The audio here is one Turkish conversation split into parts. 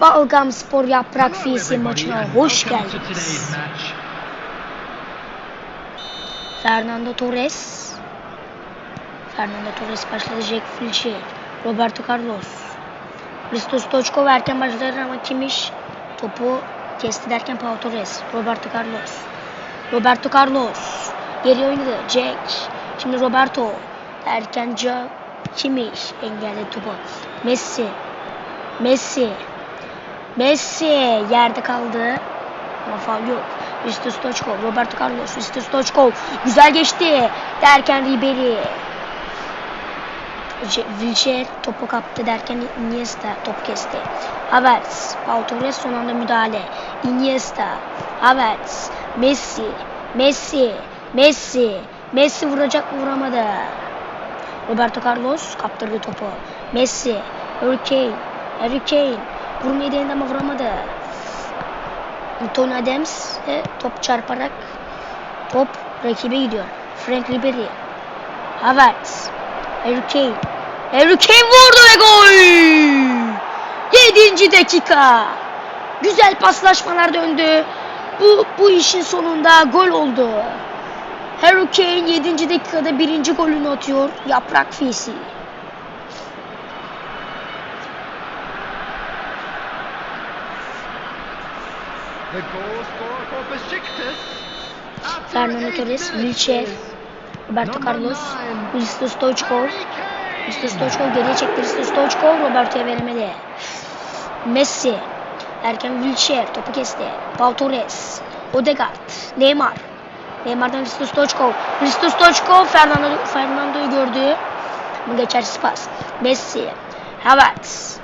Balgam Spor Yaprak Fisi maçına hoş geldiniz. Fernando Torres. Fernando Torres başladı. Jack Wilshere. Roberto Carlos. Hristo Stoichkov erken başladı ama Kimiş topu kesti derken Pau Torres. Roberto Carlos. Roberto Carlos. Geri oynadı. Jack. Şimdi Roberto. Derken Jack. Kimiş engelledi topu. Messi. Messi. Messi yerde kaldı. Ama faul yok. Hristo Stoichkov, Roberto Carlos, Hristo Stoichkov güzel geçti derken Ribery. Wilshere topu kaptı derken Iniesta top kesti. Havertz, Pau Torres son anda müdahale. Iniesta, Havertz, Messi, Messi, Messi, Messi vuracak vuramadı. Roberto Carlos kaptırdı topu. Messi, Harry Kane, Vurmayı denedi ama vuramadı. Tony Adams e, top çarparak top rakibe gidiyor. Frank Ribery, Havertz, Harry Kane. Harry Kane vurdu ve gol! 7. dakika. Güzel paslaşmalar döndü. Bu bu işin sonunda gol oldu. Harry Kane 7. dakikada birinci golünü atıyor. Yaprak fisi. Fernando Torres, Wilshere, Roberto Carlos, Hristo Stoichkov. Hristo Stoichkov geriye çekti. Hristo Stoichkov Roberto'ya veremedi. Messi. Erken Wilshere topu kesti. Pau Torres. Odegaard. Neymar. Neymar'dan Hristo Stoichkov. Hristo Stoichkov Fernando, Fernando'yu gördü. Bu geçersiz pas. Messi. Havertz.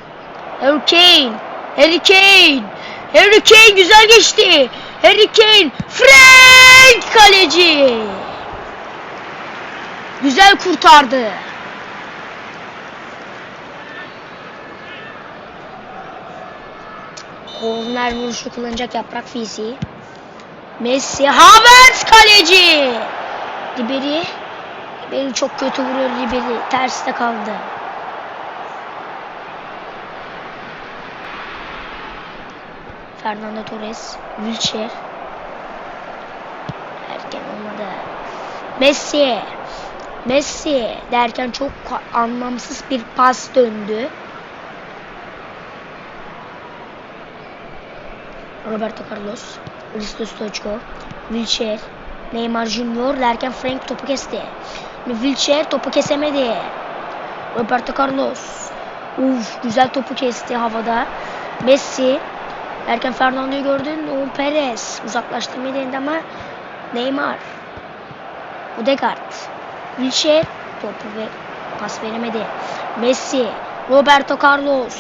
Harry Kane. Harry Kane. Harry Kane güzel geçti. Harry Kane. Frank kaleci. Güzel kurtardı. Korner vuruşu kullanacak yaprak fisi. Messi. Havertz kaleci. Ribery. Ribery çok kötü vuruyor Ribery. Terste kaldı. Fernando Torres, Wilshere. Erken olmadı. Messi. Messi derken çok anlamsız bir pas döndü. Roberto Carlos, Hristo Stoichkov, Wilshere, Neymar Junior derken Frank topu kesti. Wilshere topu kesemedi. Roberto Carlos. Uf güzel topu kesti havada. Messi Erken Fernando'yu gördün. O Perez. Uzaklaştırmayı denedi ama Neymar. Odegaard. Wilshere. Topu ve pas veremedi. Messi. Roberto Carlos.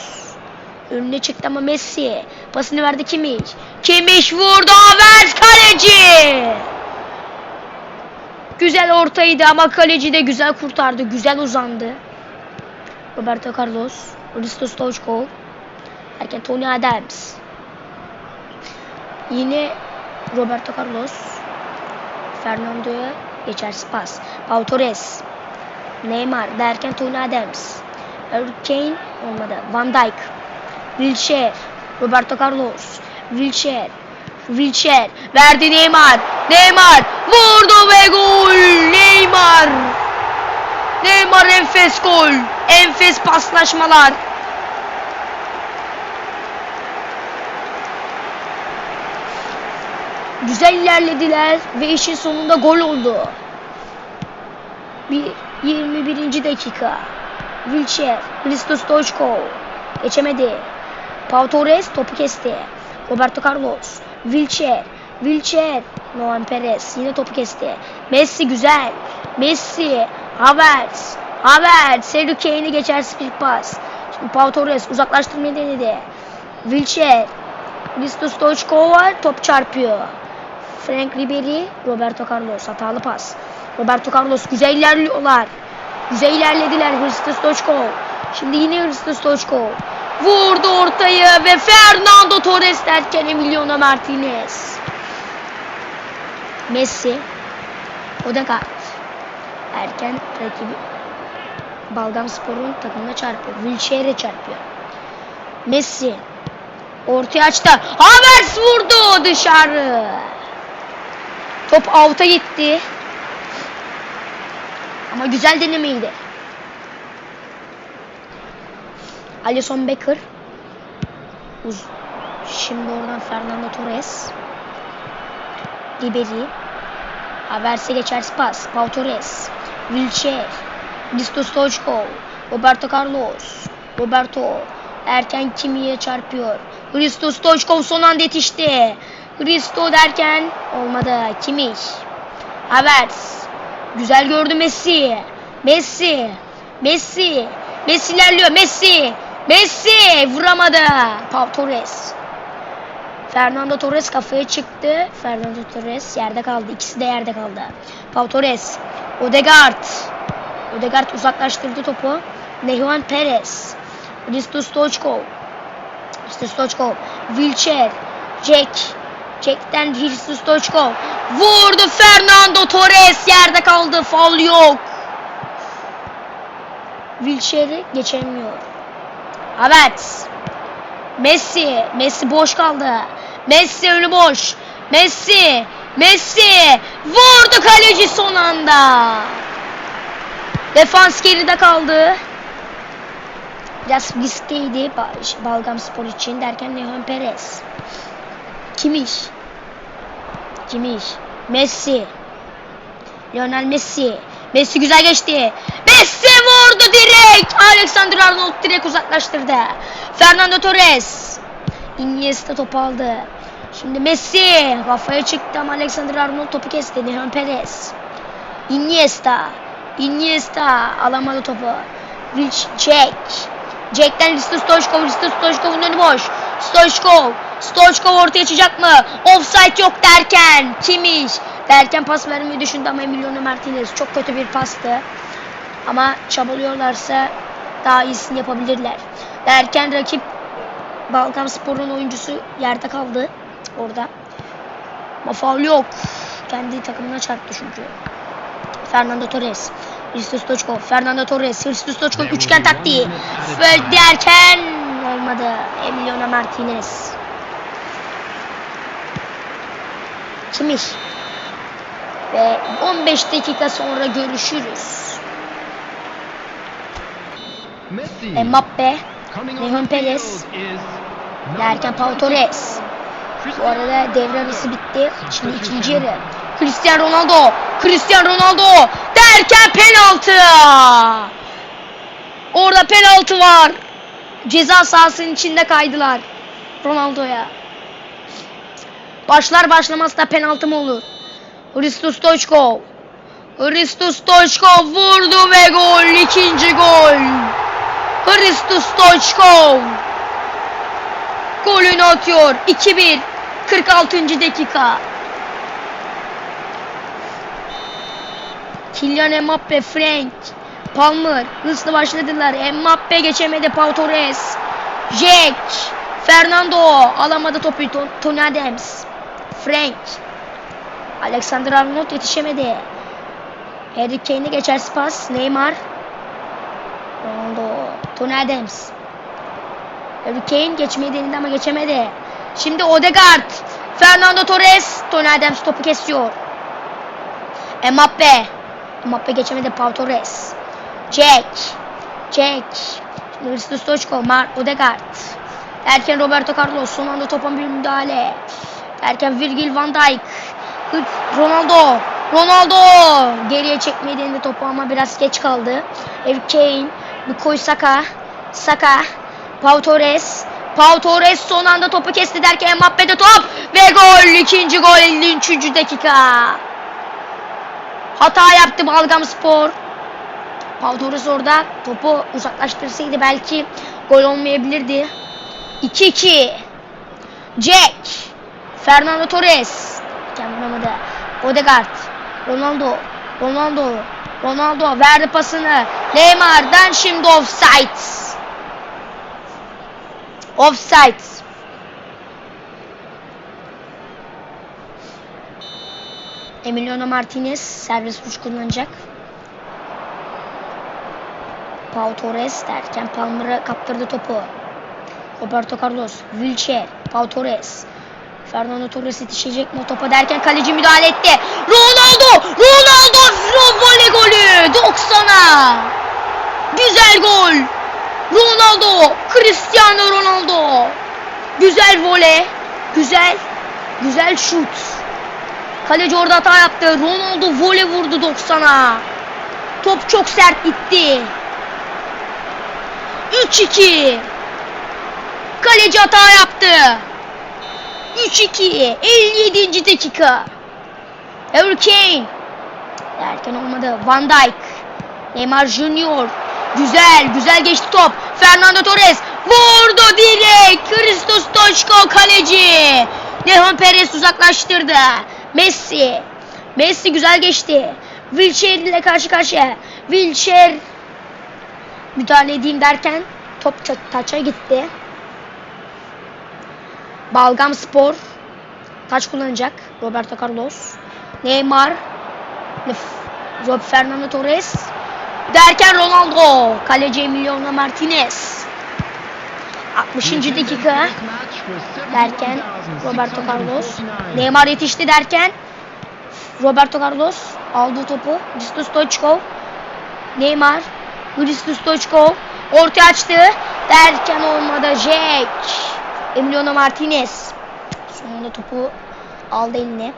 Önüne çıktı ama Messi. Pasını verdi Kimmich. Kimmich vurdu. Havertz kaleci. Güzel ortaydı ama kaleci de güzel kurtardı. Güzel uzandı. Roberto Carlos. Hristo Stoichkov. Erken Tony Adams. Yine Roberto Carlos. Fernando'ya geçersiz pas. Pau Torres. Neymar derken Tony Adams. Harry Kane olmadı. Van Dijk. Wilshere. Roberto Carlos. Wilshere. Wilshere. Verdi Neymar. Neymar. Vurdu ve gol. Neymar. Neymar enfes gol. Enfes paslaşmalar. Güzel ilerlediler ve işin sonunda gol oldu. Bir 21. dakika. Wilshere, Hristo Stoichkov geçemedi. Pau Torres topu kesti. Roberto Carlos, Wilshere, Wilshere, Noam Perez yine topu kesti. Messi güzel. Messi, Havertz, Havertz, Harry Kane'i geçersiz bir pas. Şimdi Pau Torres uzaklaştırmayı denedi. Wilshere, Hristo Stoichkov var top çarpıyor. Frank Ribery, Roberto Carlos hatalı pas. Roberto Carlos güzel ilerliyorlar. Güzel ilerlediler Hristo Stoichkov. Şimdi yine Hristo Stoichkov. Vurdu ortayı ve Fernando Torres derken Emiliano Martinez. Messi. Odegaard. Erken rakibi Balgam Spor'un takımına çarpıyor. Wilshere'e çarpıyor. Messi. Ortaya açtı. Havertz vurdu dışarı. Top out'a gitti. Ama güzel denemeydi. Alisson Becker. Uz Şimdi oradan Fernando Torres. Ribery. Havertz'e geçer pas. Pau Torres. Wilshere. Risto Stoichkov. Roberto Carlos. Roberto. Erken kimiye çarpıyor. Hristo Stoichkov son anda yetişti. Hristo derken olmadı. Kimich. Havertz. Güzel gördü Messi. Messi. Messi. Messi ilerliyor. Messi. Messi. Vuramadı. Pau Torres. Fernando Torres kafaya çıktı. Fernando Torres yerde kaldı. İkisi de yerde kaldı. Pau Torres. Odegaard. Odegaard uzaklaştırdı topu. Nehuan Perez. Risto Stoichkov. Risto Stoichkov. Wilcher. Jack. Jack'ten Risto Stoichkov. Vurdu Fernando Torres. Yerde kaldı. Faul yok. Wilcher'i geçemiyor. Havertz. Messi. Messi boş kaldı. Messi önü boş. Messi. Messi. Vurdu kaleci son anda. Defans geride kaldı. Biraz riskliydi Ba- Balgam Spor için derken Nehuan Perez. Kimiş. Kimiş. Messi. Lionel Messi. Messi güzel geçti. Messi vurdu direkt. Alexander Arnold direkt uzaklaştırdı. Fernando Torres. Iniesta topu aldı. Şimdi Messi kafaya çıktı ama Alexander Arnold topu kesti. Nehuan Perez. Iniesta. Iniesta alamadı topu. Rich Jack. Jack'ten Risto Stoichkov. Risto Stoichkov'un önü boş. Stoichkov. Stoichkov ortaya açacak mı? Offside yok derken. Kimiş? Derken pas vermeyi düşündü ama Emiliano Martinez. Çok kötü bir pastı. Ama çabalıyorlarsa daha iyisini yapabilirler. Derken rakip Balkan Spor'un oyuncusu yerde kaldı. Orada. Ama faul yok. Kendi takımına çarptı çünkü. Fernando Torres. Hristo Stoichkov. Fernando Torres. Hristo Stoichkov üçgen taktiği. Ve derken olmadı. Emiliano Martinez. Kimiş. Ve 15 dakika sonra görüşürüz. Messi. Mbappe. Coming Nehuan on the Perez. Derken Pau Torres. Bu arada devre arası bitti. Şimdi ikinci yarı. Cristiano Ronaldo. Cristiano Ronaldo. Derken penaltı. Orada penaltı var. Ceza sahasının içinde kaydılar. Ronaldo'ya. Başlar başlamaz da penaltı mı olur? Hristo Stoichkov. Hristo Stoichkov vurdu ve gol. İkinci gol. Hristo Stoichkov. Golünü atıyor. 2-1. 46. dakika. Kylian Mbappe, Frank, Palmer hızlı başladılar. Mbappe geçemedi Pau Torres. Jack, Fernando alamadı topu. To- Tony Adams, Frank, Alexander Arnold yetişemedi. Harry Kane'i geçer pas. Neymar, Ronaldo, Tony Adams, Harry Kane geçmeyi denedi ama geçemedi. Şimdi Odegaard. Fernando Torres. Tony Adams topu kesiyor. Mbappe. Mbappe geçemedi. Pau Torres. Jack. Jack. Şimdi Hristo Stoichkov. Mar Odegaard. Erken Roberto Carlos. Son anda topa bir müdahale. Erken Virgil van Dijk. Ronaldo. Ronaldo. Geriye çekmeyi denedi topu ama biraz geç kaldı. Harry Kane. Bukoy Saka. Saka. Pau Torres. Pau Torres son anda topu kesti derken Mbappe'de top ve gol. ikinci gol 53. dakika. Hata yaptı Balgam Spor. Pau Torres orada topu uzaklaştırsaydı belki gol olmayabilirdi. 2-2. Jack. Fernando Torres. Kendine Odegaard. Ronaldo. Ronaldo. Ronaldo verdi pasını. Neymar'dan şimdi offside. Offside. Emiliano Martinez servis vuruş kullanacak. Pau Torres derken Palmer'a kaptırdı topu. Roberto Carlos, Wilshere, Pau Torres. Fernando Torres yetişecek mi o topa derken kaleci müdahale etti. Ronaldo! Ronaldo! Voley golü! 90'a! Güzel gol! Ronaldo! Cristiano Ronaldo! Güzel voley. Güzel. Güzel şut. Kaleci orada hata yaptı. Ronaldo voley vurdu 90'a. Top çok sert gitti. 3-2. Kaleci hata yaptı. 3-2. 57. dakika. Harry Kane. Derken olmadı. Van Dijk. Neymar Junior. Güzel, güzel geçti top. Fernando Torres vurdu direkt. Christos Stoichkov kaleci. Leon Perez uzaklaştırdı. Messi. Messi güzel geçti. Wilshere ile karşı karşıya. Wilshere müdahale edeyim derken top ta- taça gitti. Balgam Spor taç kullanacak. Roberto Carlos. Neymar. Rob Fernando Torres. Derken Ronaldo. Kaleci Emiliano Martinez. 60. dakika derken Roberto Carlos. Neymar yetişti derken Roberto Carlos aldı topu. Hristo Stoichkov. Neymar. Hristo Stoichkov. Ortaya açtı. Derken olmadı. Jack. Emiliano Martinez. Sonunda topu aldı eline.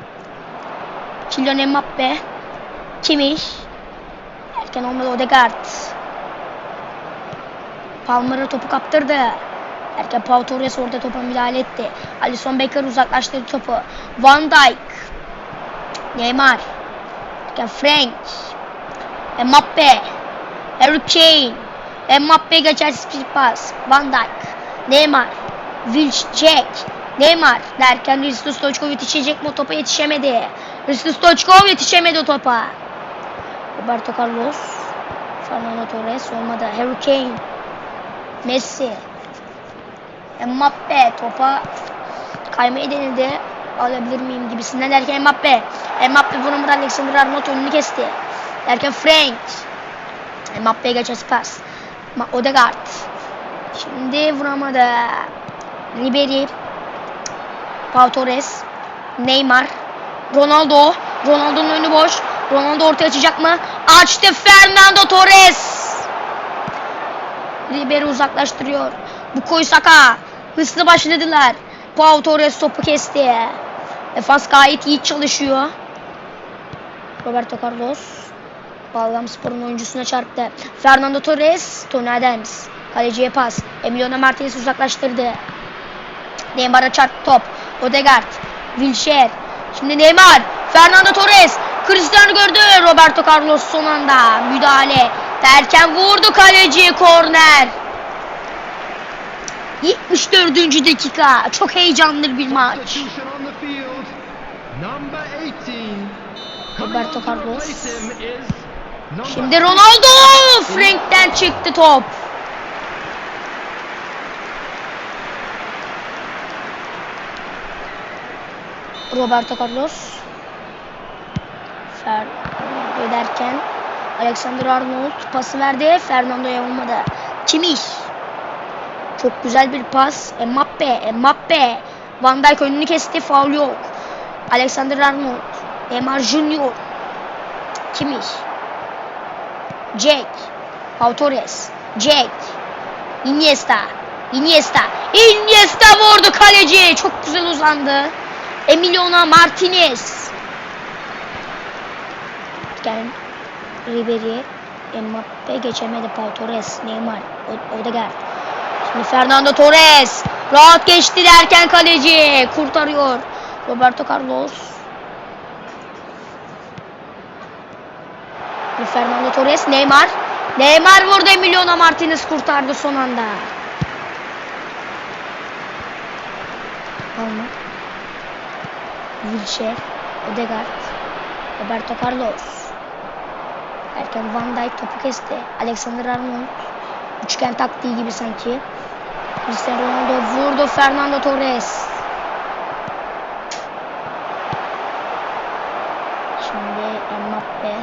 Kylian Mbappe. Kimmich. Derken olmadı Odegaard. Palmer'a topu kaptırdı. Derken Pau Torres orada topa müdahale etti. Alisson Becker uzaklaştırdı topu. Van Dijk. Neymar. Derken Frank. Mbappe. Harry Kane. Mbappe geçersiz bir pas. Van Dijk. Neymar. Jack. Neymar derken Hristo Stoichkov yetişecek mi o topa yetişemedi. Hristo Stoichkov yetişemedi o topa. Roberto Carlos. Fernando Torres olmadı. Harry Kane. Messi. Mbappe topa kaymayı denildi. Alabilir miyim gibisinden derken Mbappe. Mbappe vuramadı Alexander Arnold önünü kesti. Derken Frank. Mbappe'ye geçesi pas. Odegaard. Şimdi vuramadı. Ribery. Pau Torres. Neymar. Ronaldo. Ronaldo'nun önü boş. Ronaldo ortaya açacak mı? Açtı Fernando Torres. Ribery uzaklaştırıyor. Bu koyu Saka. Hızlı başladılar. Pau Torres topu kesti. Defans gayet iyi çalışıyor. Roberto Carlos. Balgam Spor'un oyuncusuna çarptı. Fernando Torres. Tony Adams. Kaleciye pas. Emiliano Martinez uzaklaştırdı. Neymar'a çarptı top. Odegaard. Wilshere. Şimdi Neymar. Fernando Torres. Cristiano gördü. Roberto Carlos son anda. Müdahale. Derken vurdu kaleci. Korner. 74. dakika. Çok heyecanlı bir maç. Substitution on the field. Number 18. Coming Roberto Carlos. Şimdi Ronaldo. Frank'ten çıktı top. Roberto Carlos. Fer öderken Alexander Arnold pası verdi. Fernando'ya olmadı. Kimmich. Çok güzel bir pas. Mbappe. Mbappe. Van Dijk önünü kesti. Faul yok. Alexander Arnold. Neymar Junior. Kimmich. Jack. Pau Torres. Jack. Iniesta. Iniesta. Iniesta vurdu kaleci. Çok güzel uzandı. Emiliano Martinez. Gel. Ribery. Mbappe geçemedi. Pau Torres. Neymar. Odegaard. Şimdi Fernando Torres. Rahat geçti derken kaleci. Kurtarıyor. Roberto Carlos. Fernando Torres, Neymar. Neymar vurdu Emiliano Martinez kurtardı son anda. Alma. Wilshere, Odegaard, Roberto Carlos. Erken Van Dijk topu kesti. Alexander Arnold. Üçgen taktiği gibi sanki. Cristiano Ronaldo vurdu Fernando Torres. Şimdi Mbappe.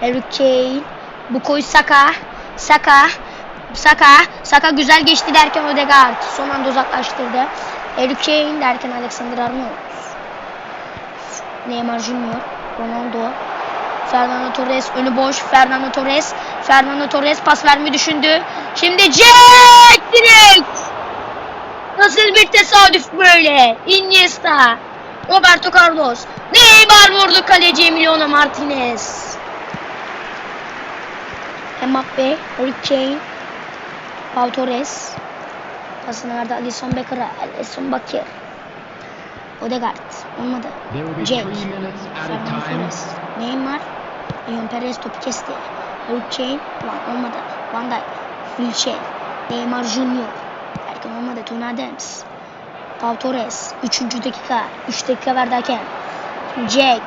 Harry Kane. Bukoy Saka. Saka. Saka. Saka güzel geçti derken Odegaard son anda uzaklaştırdı. Harry Kane derken Alexander Arnold. Neymar Junior. Ronaldo. Fernando Torres önü boş. Fernando Torres. Fernando Torres pas vermeyi düşündü. Şimdi Jack direkt. Nasıl bir tesadüf böyle? Iniesta. Roberto Carlos. Neymar vurdu kaleci Emiliano Martinez. Mbappe, Harry Kane, Pau Torres. Pasını verdi Alisson Becker'a. Alisson Bakir. Odegaard. Olmadı. Jack. Fernando. Torres. Neymar. Leon Perez topu kesti. Harry Kane. Van olmadı. Van Dijk. Wilshere. Neymar Junior. Erken olmadı. Tony Adams. Pau Torres. Üçüncü dakika. Üç dakika verdi hakem. Jack.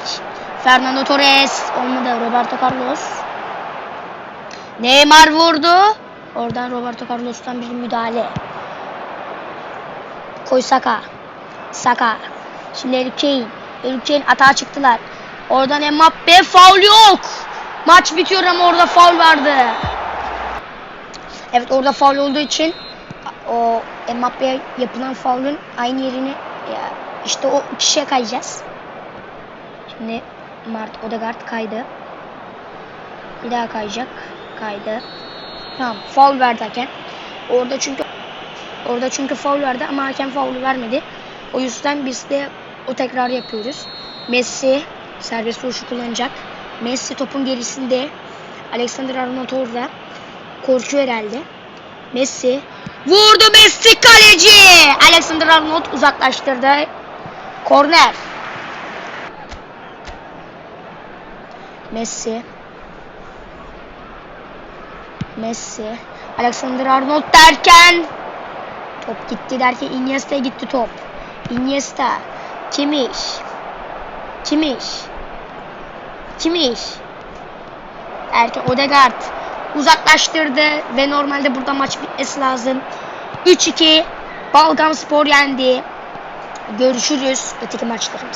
Fernando Torres. Olmadı. Roberto Carlos. Neymar vurdu. Oradan Roberto Carlos'tan bir müdahale. Koy Saka. Saka. Şimdi Harry Kane. Atağa çıktılar. Oradan Mbappe faul yok. Maç bitiyor ama orada faul vardı. Evet orada faul olduğu için o Mbappe'ye yapılan faulün aynı yerine ya, işte o kişiye kayacağız. Şimdi Mart Odegaard kaydı. Bir daha kayacak. Kaydı. Tamam faul verdi hakem. Orada çünkü orada çünkü faul verdi ama hakem faul vermedi. O yüzden biz de o tekrar yapıyoruz. Messi serbest vuruşu kullanacak. Messi topun gerisinde. Alexander Arnold orada. Korkuyor herhalde. Messi. Vurdu Messi kaleci. Alexander Arnold uzaklaştırdı. Korner. Messi. Messi. Alexander Arnold derken top gitti derken Iniesta'ya gitti top. Iniesta. Kimiş. Kimiş. Kimiş. Erken Odegaard uzaklaştırdı ve normalde burada maç bitmesi lazım. 3-2 Balkan Spor yendi. Görüşürüz öteki maçlarımız.